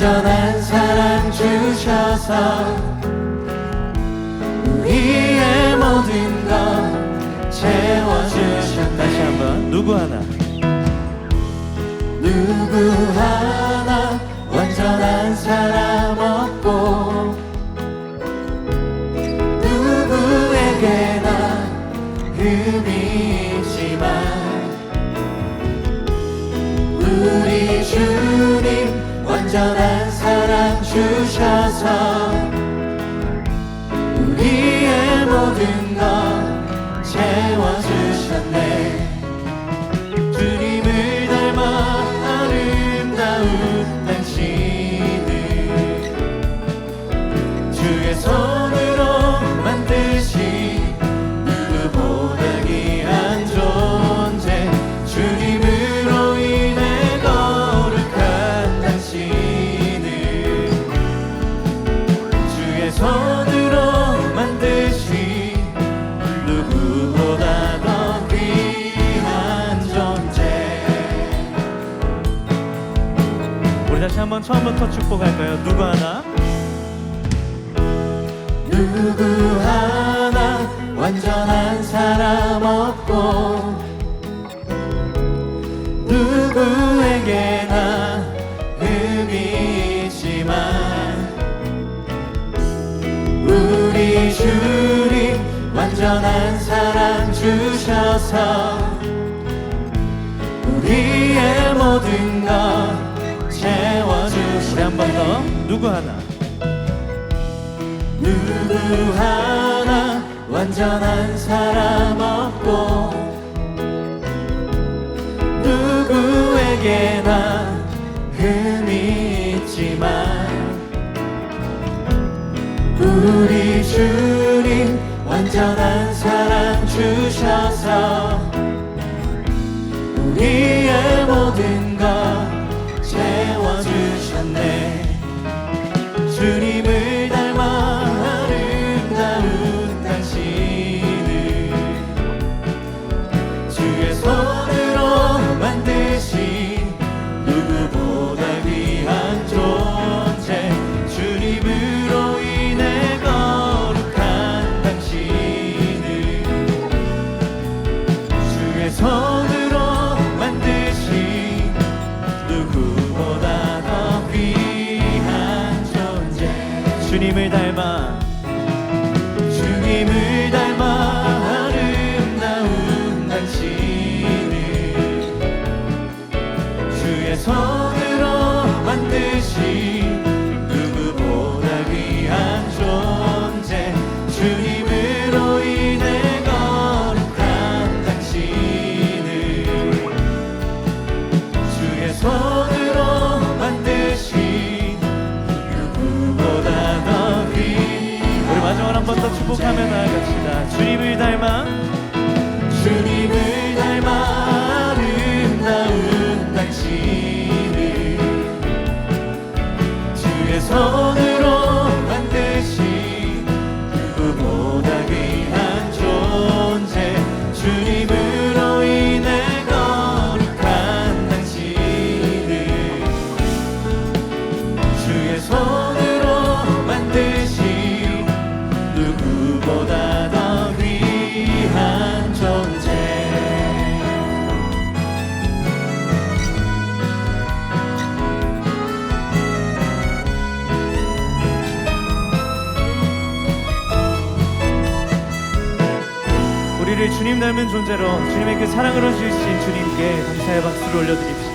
완전한 사랑 주셔서 우리의 모든 것 채워주셨네 다시 한번. 누구 하나? 누구 하나 완전한 사람 없고 누구에게나 흠이 있지만 주셔서 우리의 모든 것 채워주셨네. 주님을 닮아 아름다운 당신을. 주의 손 처음부터 축복할까요? 누구 하나 누구 하나 완전한 사람 없고 누구에게나 흠이 있지만 우리 주님 완전한 사랑 주셔서 우리의 모든 것 채워주시 우리 한 번 더. 누구 하나? 누구 하나? 완전한 사람 없고 누구에게나 흠이 있지만 우리 주님 완전한 사랑 주셔서 주님을 닮아 주님을 닮아 아름다운 당신을 주의 손으로 만드신 누구보다 귀한 존재 주님 축복하며 나아갑시다. 주님을 닮아 우리를 주님 닮은 존재로 주님의 그 사랑으로 주신 주님께 감사의 박수를 올려드립시다